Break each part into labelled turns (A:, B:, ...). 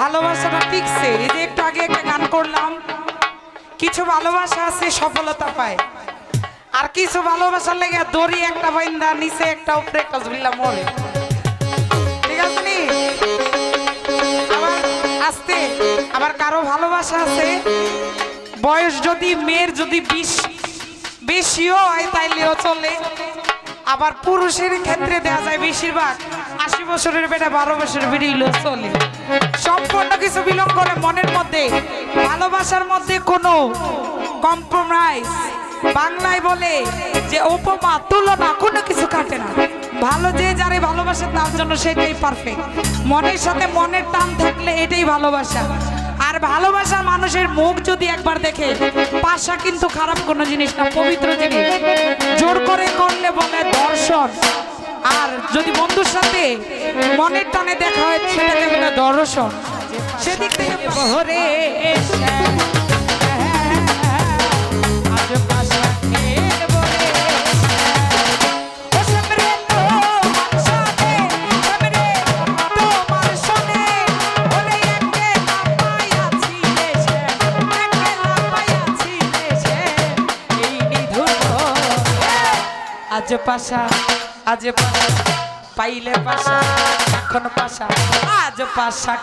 A: ভালোবাসাটা টিকছে। এই যে একটু আগে একটা গান করলাম। কিছু ভালোবাসা আছে, সফলতা পায়। আর কিছু ভালোবাসার লেগে দড়ি একটা বাইন্দা, নিচে একটা, উপরে একটা ঝুললা মরে। ঠিক আছে নি? আবার আস্তে, আবার কারও ভালোবাসা আছে? বয়স যদি মেয়ের যদি বিশ, বেশিও হয় তাইলেও চলে। আবার পুরুষের ক্ষেত্রে দেওয়া যায় বেশিরভাগ। আশি বছরের বেটা, বারো বছরের বেরিয়েও চলে সম্পূর্ণ কিছু বিলম্ব করে মনের মধ্যে, ভালোবাসার মধ্যে কোনো কম্প্রোমাইজ বাংলায় বলে যে উপমা, তুলনা কোনো কিছু কাটে না। ভালো যে যারে ভালোবাসে তার জন্য সেটাই পারফেক্ট মনের সাথে মনের টান থাকলে এটাই ভালোবাসা। আর ভালোবাসা মানুষের মুখ যদি একবার দেখে, পাশা কিন্তু খারাপ কোনো জিনিস না, পবিত্র জিনিস। জোর করে করলে বলে দর্শন। আর যদি বন্ধুর সাথে মনের টানে দেখা হয় সেটাকে বলে দর্শন। সেদিক থেকে আজ পাশা আজ পাইলে পাশা এখন পাশা আজ পাশা।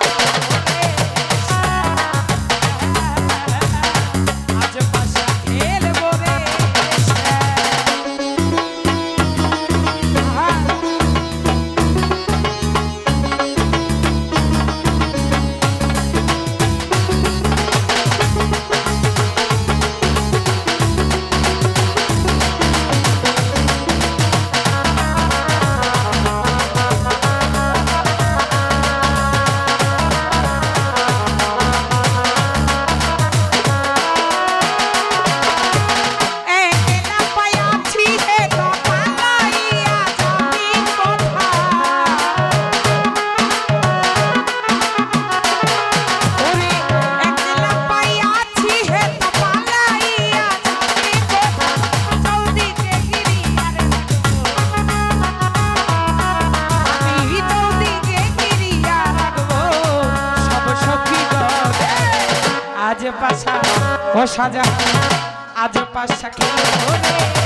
A: ও সাজা আজ পাশা খেলব রে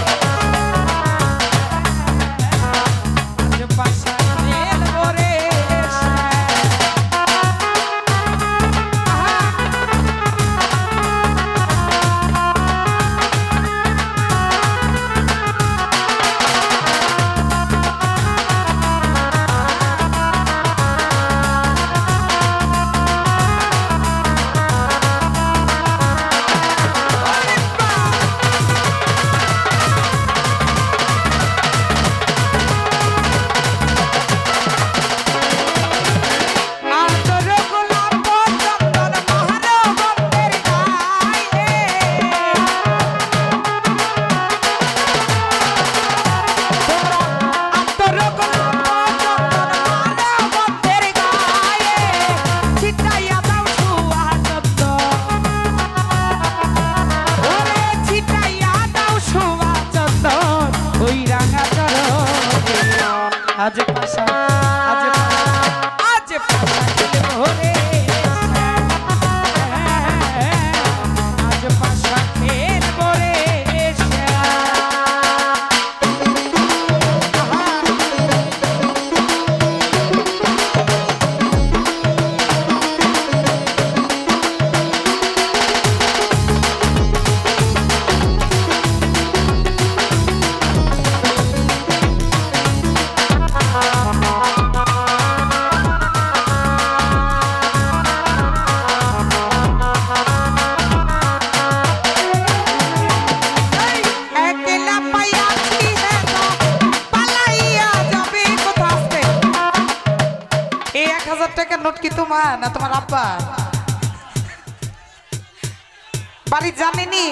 A: আজ পাশা এই এক হাজার টাকার নোট কি তোমার না তোমার আব্বা? বাড়ি জানেনি?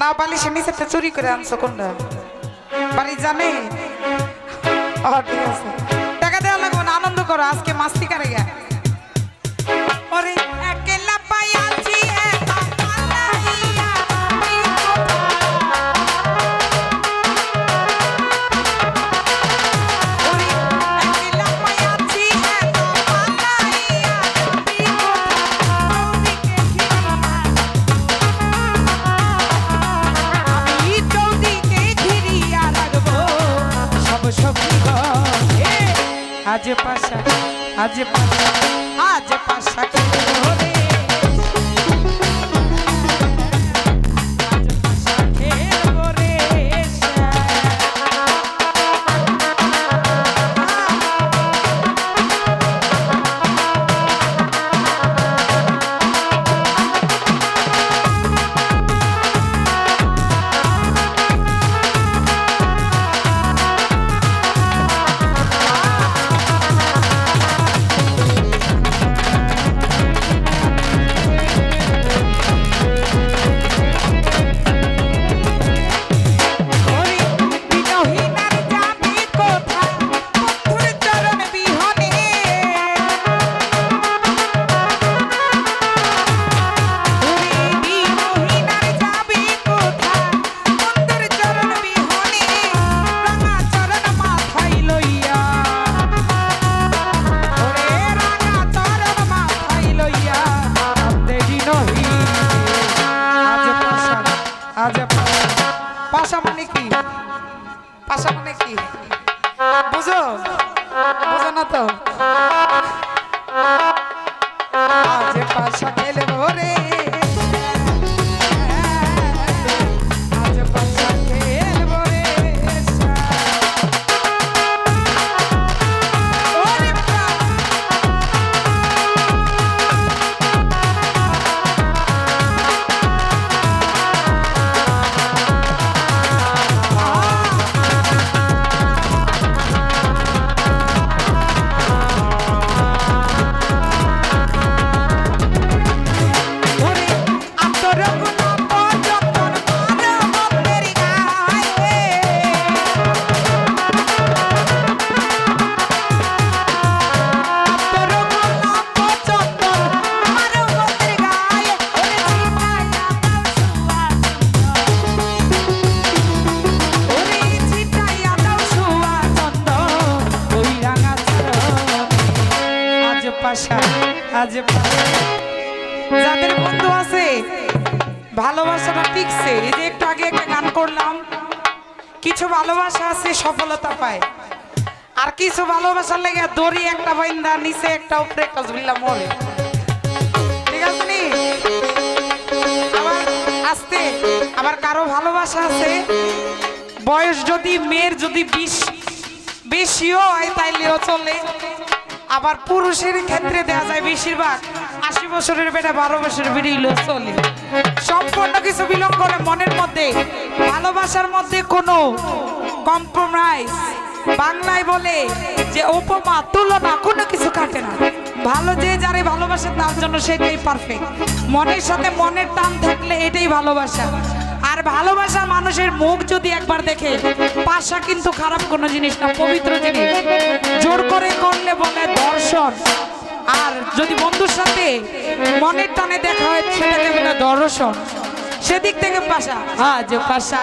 A: না বালি বালিশের নিচেটা চুরি করে আনছো কোনটা? বাড়ি জানে? ঠিক আছে। টাকা দেওয়া লাগবে না, আনন্দ করো, আজকে মাস্তি কারে গে আজ পাশা আজ পাশা আজ পাশা। বুঝো পাশা আজ যাদের বন্ধু আছে, ভালোবাসাটা টিকছে। এই যে একটু আগে একটা গান করলাম, কিছু ভালোবাসা আছে, সফলতা পায়। আর কিছু ভালোবাসার লেগে দড়ি একটা বাইন্দা, নিচে একটা, উপরে একটা ঝুল্লা ঠিক আছে আবার আসতে, আবার কারও ভালোবাসা আছে, বয়স যদি, মেয়ের যদি বিশ, বেশিও হয়, তাইলেও চলে। আবার পুরুষের ক্ষেত্রে দেওয়া যায় বেশিরভাগ। আশি বছরের বেটা, বারো বছরের বেরিয়েও চলে। সম্পূর্ণ কিছু বিলম্ব করে মনের মধ্যে, ভালোবাসার মধ্যে কোনো কম্প্রোমাইজ বাংলায় বলে যে উপমা, তুলনা কোনো কিছু কাটে না। ভালো যে যারে ভালোবাসে তার জন্য সেটাই পারফেক্ট মনের সাথে মনের টান থাকলে এটাই ভালোবাসা। আর ভালোবাসা মানুষের মুখ যদি একবার দেখে, পাশা কিন্তু খারাপ কোনো জিনিস না, পবিত্র জিনিস। জোর করে করলে বলে দর্শন। আর যদি বন্ধুর সাথে মনের টানে দেখা হয়, সেটাকে বলে দর্শন। সেদিক থেকে পাশা। আজ পাশা।